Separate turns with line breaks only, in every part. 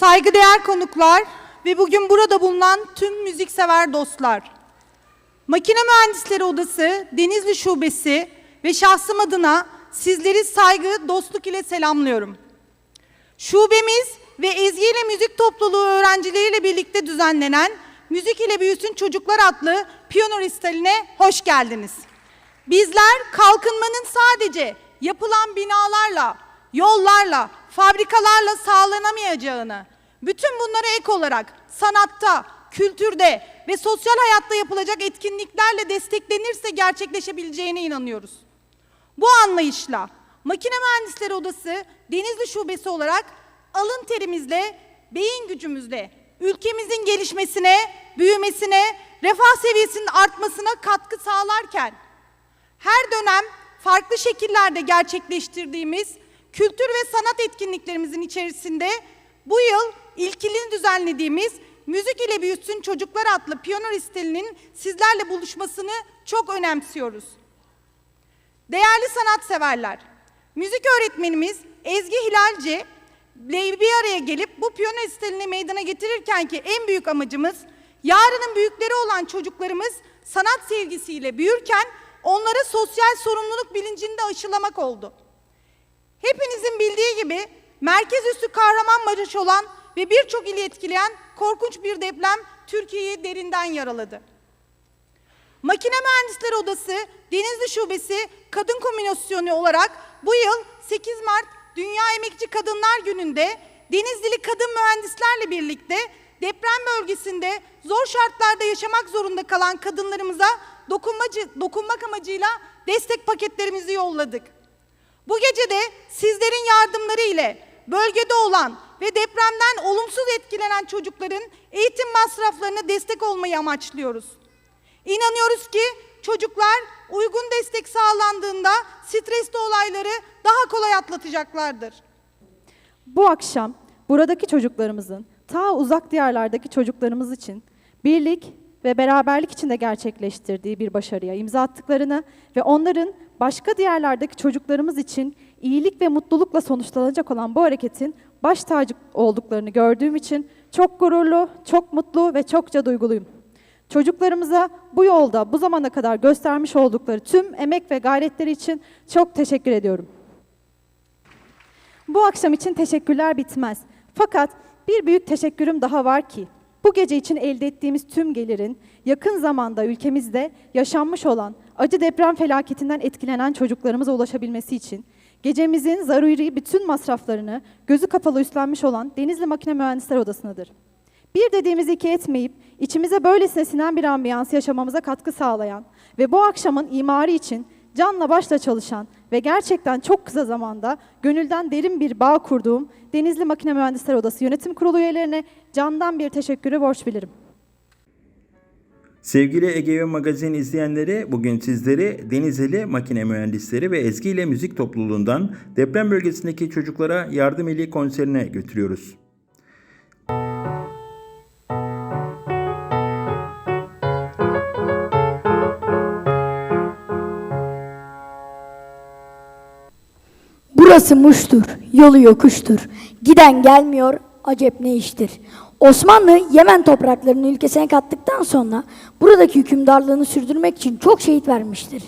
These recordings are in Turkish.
Saygıdeğer konuklar ve bugün burada bulunan tüm müziksever dostlar. Makine Mühendisleri Odası Denizli Şubesi ve şahsım adına sizleri saygı, dostluk ile selamlıyorum. Şubemiz ve Ezgi ile Müzik Topluluğu öğrencileriyle birlikte düzenlenen Müzik ile Büyüsün Çocuklar adlı piyano ristaline hoş geldiniz. Bizler kalkınmanın sadece yapılan binalarla, yollarla, fabrikalarla sağlanamayacağını, bütün bunlara ek olarak sanatta, kültürde ve sosyal hayatta yapılacak etkinliklerle desteklenirse gerçekleşebileceğine inanıyoruz. Bu anlayışla Makine Mühendisleri Odası Denizli Şubesi olarak alın terimizle, beyin gücümüzle ülkemizin gelişmesine, büyümesine, refah seviyesinin artmasına katkı sağlarken her dönem farklı şekillerde gerçekleştirdiğimiz kültür ve sanat etkinliklerimizin içerisinde bu yıl ilkini düzenlediğimiz Müzik ile Büyüsün Çocuklar adlı piyano listelinin sizlerle buluşmasını çok önemsiyoruz. Değerli sanatseverler, müzik öğretmenimiz Ezgi Hilalci bir araya gelip bu piyano listelini meydana getirirken ki en büyük amacımız yarının büyükleri olan çocuklarımız sanat sevgisiyle büyürken onlara sosyal sorumluluk bilincinde aşılamak oldu. Hepinizin bildiği gibi merkez üssü Kahramanmaraş olan ve birçok ili etkileyen korkunç bir deprem Türkiye'yi derinden yaraladı. Makine Mühendisleri Odası Denizli Şubesi Kadın Kombinasyonu olarak bu yıl 8 Mart Dünya Emekçi Kadınlar Günü'nde Denizlili kadın mühendislerle birlikte deprem bölgesinde zor şartlarda yaşamak zorunda kalan kadınlarımıza dokunmacı, dokunmak amacıyla destek paketlerimizi yolladık. Bu gece de sizlerin yardımları ile bölgede olan ve depremden olumsuz etkilenen çocukların eğitim masraflarına destek olmayı amaçlıyoruz. İnanıyoruz ki çocuklar uygun destek sağlandığında stresli olayları daha kolay atlatacaklardır.
Bu akşam buradaki çocuklarımızın ta uzak diyarlardaki çocuklarımız için birlik ve beraberlik içinde gerçekleştirdiği bir başarıya imza attıklarını ve onların başka diyarlardaki çocuklarımız için iyilik ve mutlulukla sonuçlanacak olan bu hareketin baş tacı olduklarını gördüğüm için çok gururlu, çok mutlu ve çokça duyguluyum. Çocuklarımıza bu yolda bu zamana kadar göstermiş oldukları tüm emek ve gayretleri için çok teşekkür ediyorum. Bu akşam için teşekkürler bitmez. Fakat bir büyük teşekkürüm daha var ki bu gece için elde ettiğimiz tüm gelirin yakın zamanda ülkemizde yaşanmış olan acı deprem felaketinden etkilenen çocuklarımıza ulaşabilmesi için gecemizin zaruri bütün masraflarını gözü kapalı üstlenmiş olan Denizli Makine Mühendisleri Odası'nadır. Bir dediğimizi iki etmeyip içimize böylesine sinen bir ambiyans yaşamamıza katkı sağlayan ve bu akşamın imarı için canla başla çalışan ve gerçekten çok kısa zamanda gönülden derin bir bağ kurduğum Denizli Makine Mühendisleri Odası Yönetim Kurulu üyelerine candan bir teşekkürü borç bilirim.
Sevgili Ege Magazin izleyenleri, bugün sizleri Denizli Makine Mühendisleri ve Ezgi ile Müzik Topluluğundan deprem bölgesindeki çocuklara yardım eli konserine götürüyoruz.
Burası Muş'tur, yolu yokuştur. Giden gelmiyor, acep ne iştir. Osmanlı Yemen topraklarını ülkesine kattıktan sonra buradaki hükümdarlığını sürdürmek için çok şehit vermiştir.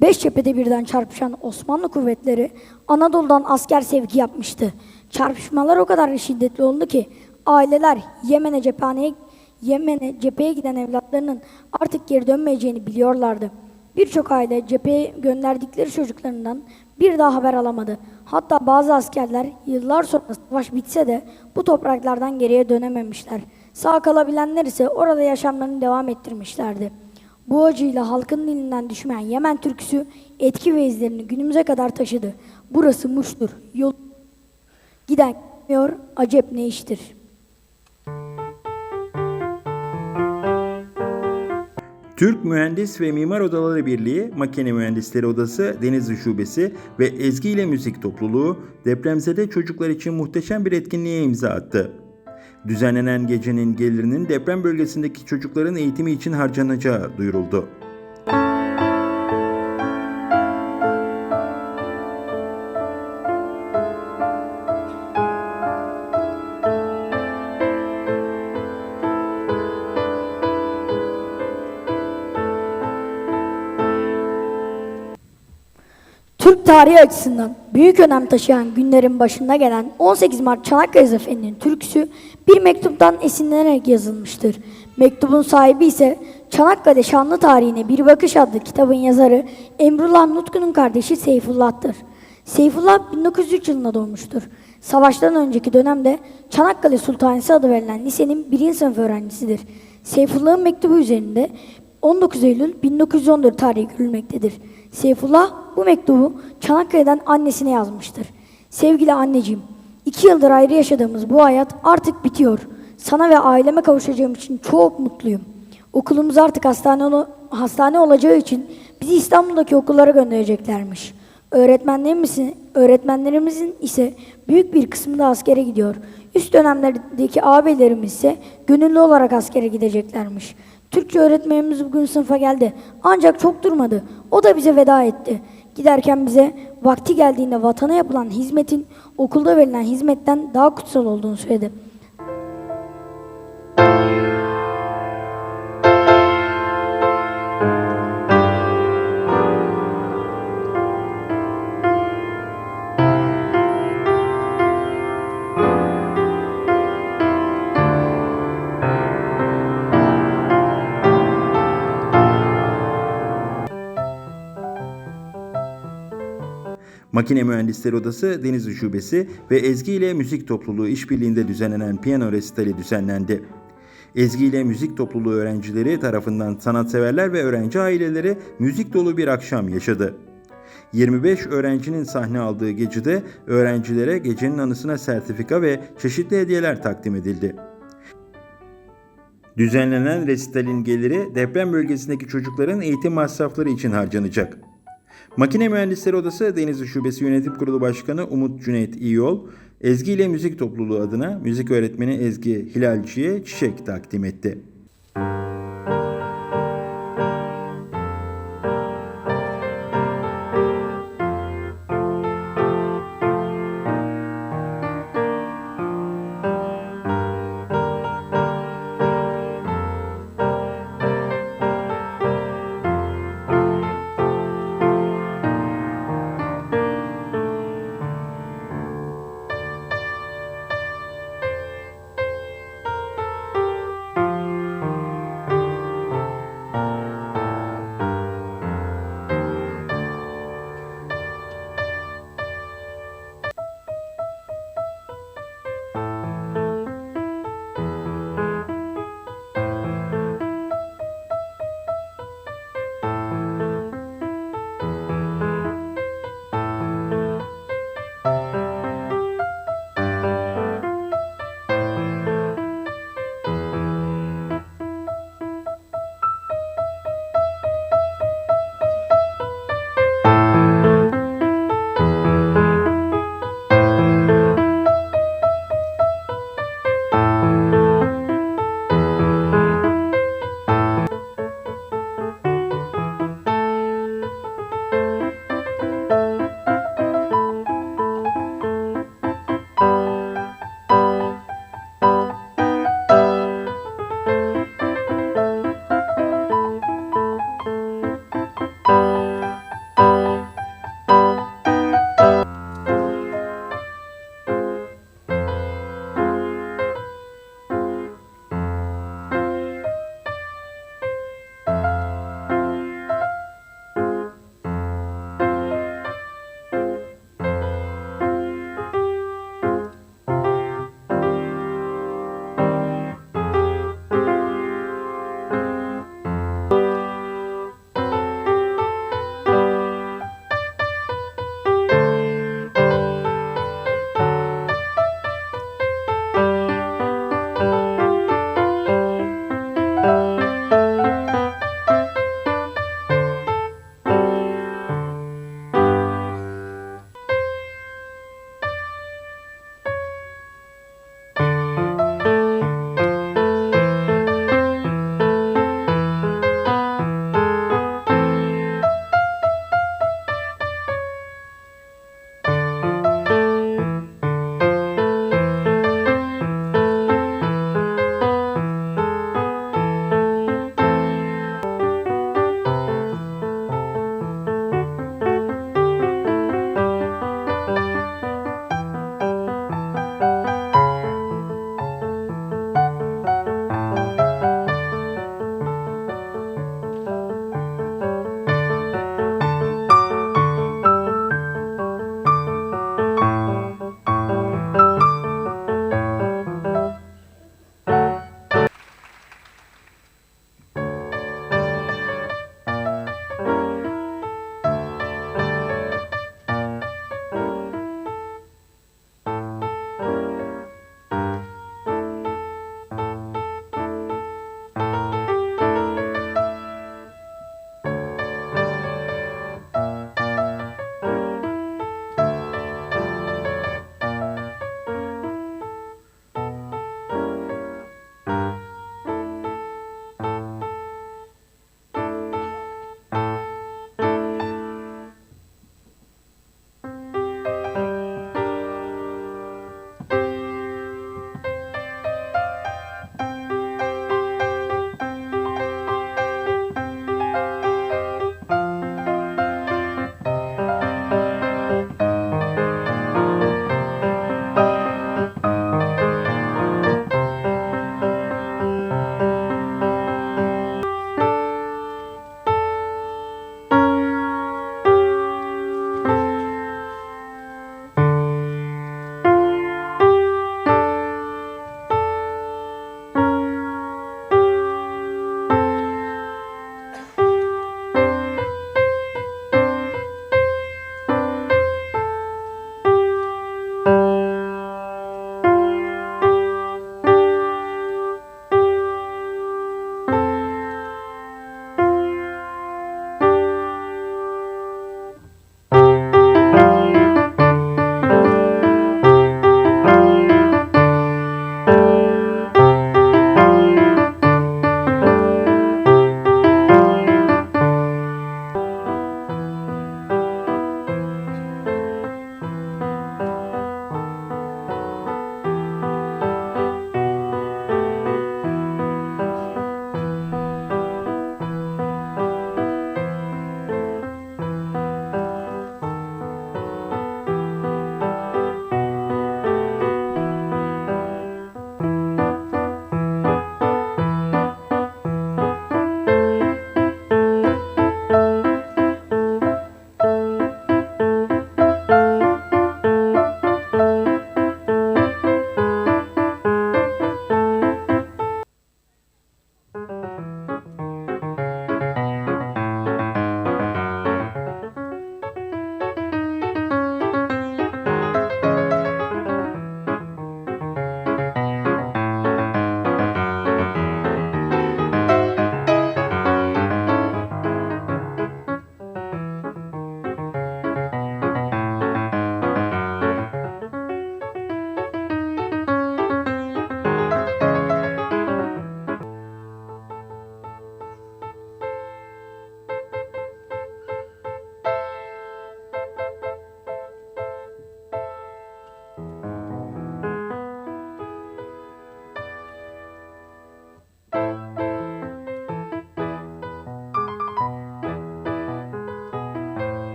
Beş cephede birden çarpışan Osmanlı kuvvetleri Anadolu'dan asker sevki yapmıştı. Çarpışmalar o kadar şiddetli oldu ki aileler Yemen'e cephaneye Yemen'e cepheye giden evlatlarının artık geri dönmeyeceğini biliyorlardı. Birçok aile cepheye gönderdikleri çocuklarından bir daha haber alamadı. Hatta bazı askerler yıllar sonra savaş bitse de bu topraklardan geriye dönememişler. Sağ kalabilenler ise orada yaşamlarını devam ettirmişlerdi. Bu acıyla halkın dilinden düşmeyen Yemen türküsü etki ve izlerini günümüze kadar taşıdı. Burası Muş'tur. Yol giden gitmiyor, acep ne iştir.
Türk Mühendis ve Mimar Odaları Birliği, Makine Mühendisleri Odası Denizli Şubesi ve Ezgi ile Müzik Topluluğu depremzede çocuklar için muhteşem bir etkinliğe imza attı. Düzenlenen gecenin gelirinin deprem bölgesindeki çocukların eğitimi için harcanacağı duyuruldu.
Türk tarihi açısından büyük önem taşıyan günlerin başında gelen 18 Mart Çanakkale Zaferi'nin türküsü bir mektuptan esinlenerek yazılmıştır. Mektubun sahibi ise Çanakkale Şanlı Tarihine Bir Bakış adlı kitabın yazarı Emrullah Nutku'nun kardeşi Seyfullah'tır. Seyfullah 1903 yılında doğmuştur. Savaştan önceki dönemde Çanakkale Sultanisi adı verilen lisenin birinci sınıf öğrencisidir. Seyfullah'ın mektubu üzerinde 19 Eylül 1914 tarihi görülmektedir. Seyfullah bu mektubu Çanakkale'den annesine yazmıştır. Sevgili anneciğim, iki yıldır ayrı yaşadığımız bu hayat artık bitiyor. Sana ve aileme kavuşacağım için çok mutluyum. Okulumuz artık hastane, ol- hastane olacağı için bizi İstanbul'daki okullara göndereceklermiş. Öğretmenlerimizin, öğretmenlerimizin ise büyük bir kısmı da askere gidiyor. Üst dönemlerdeki ağabeylerimiz ise gönüllü olarak askere gideceklermiş. Türkçe öğretmenimiz bugün sınıfa geldi. Ancak çok durmadı. O da bize veda etti. Giderken bize vakti geldiğinde vatana yapılan hizmetin okulda verilen hizmetten daha kutsal olduğunu söyledi.
Makine Mühendisleri Odası Denizli Şubesi ve Ezgi ile Müzik Topluluğu işbirliğinde düzenlenen piyano resitali düzenlendi. Ezgi ile Müzik Topluluğu öğrencileri tarafından sanatseverler ve öğrenci aileleri müzik dolu bir akşam yaşadı. 25 öğrencinin sahne aldığı gecede öğrencilere gecenin anısına sertifika ve çeşitli hediyeler takdim edildi. Düzenlenen resitalin geliri deprem bölgesindeki çocukların eğitim masrafları için harcanacak. Makine Mühendisleri Odası Denizli Şubesi Yönetim Kurulu Başkanı Umut Cüneyt İyiyol, Ezgi ile Müzik Topluluğu adına müzik öğretmeni Ezgi Hilalci'ye çiçek takdim etti.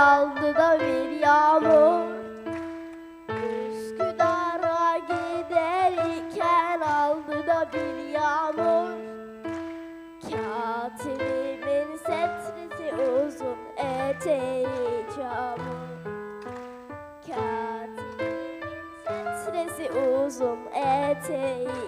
Aldı da bir yağmur. Üsküdar'a giderken aldı da bir yağmur. Katibimin setresi uzun eteği çamur. Katibimin setresi uzun eteği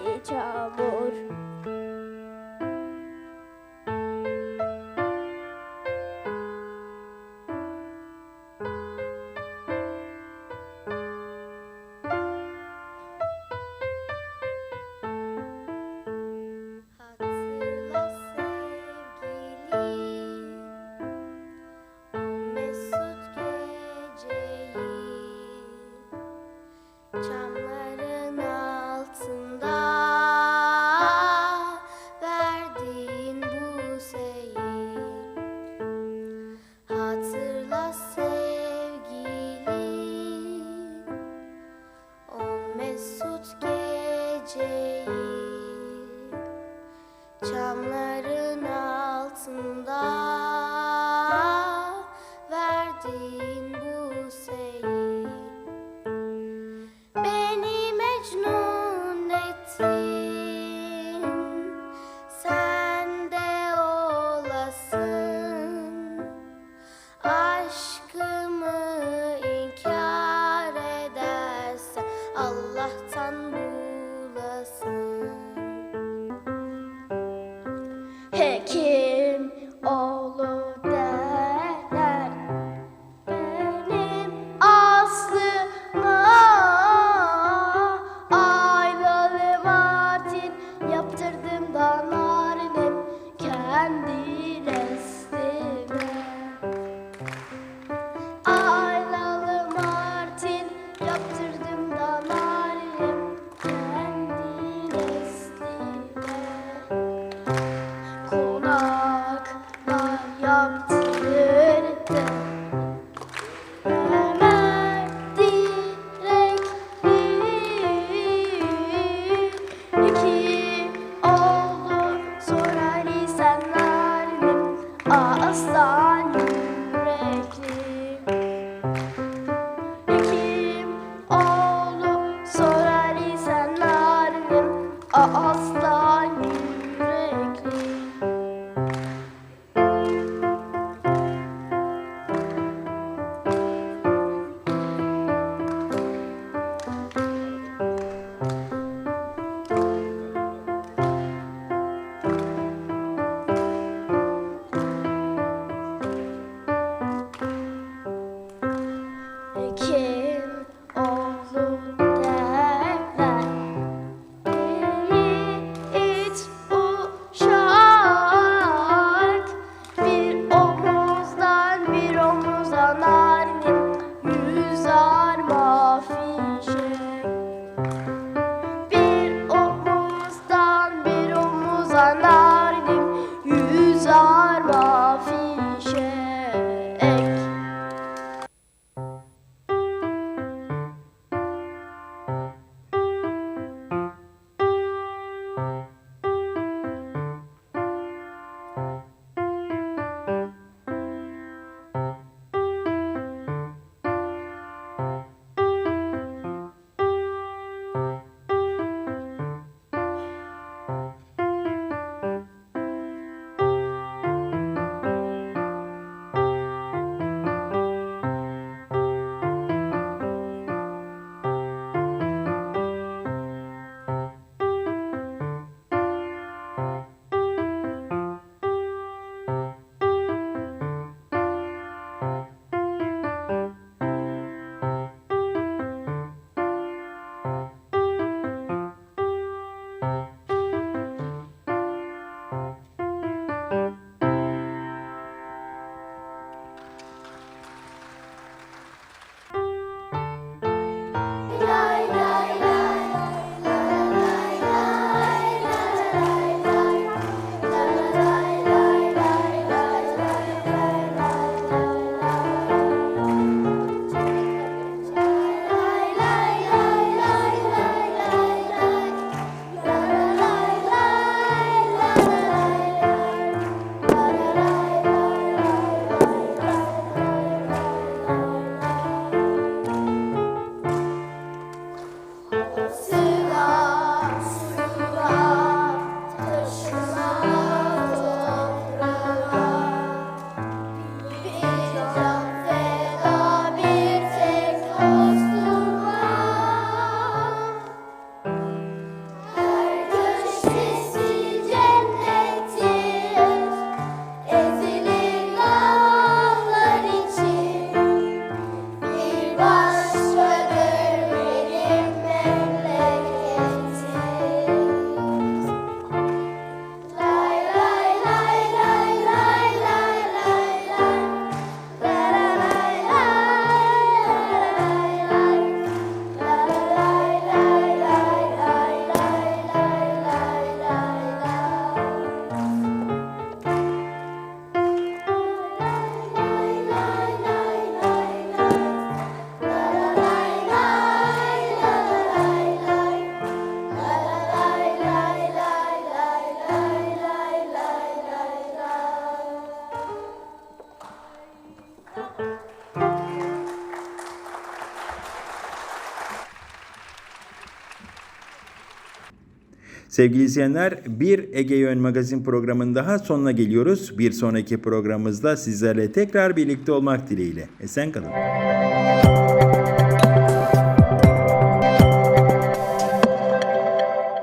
Sevgili izleyenler bir Ege Yön Magazin programının daha sonuna geliyoruz. Bir sonraki programımızda sizlerle tekrar birlikte olmak dileğiyle. Esen kalın.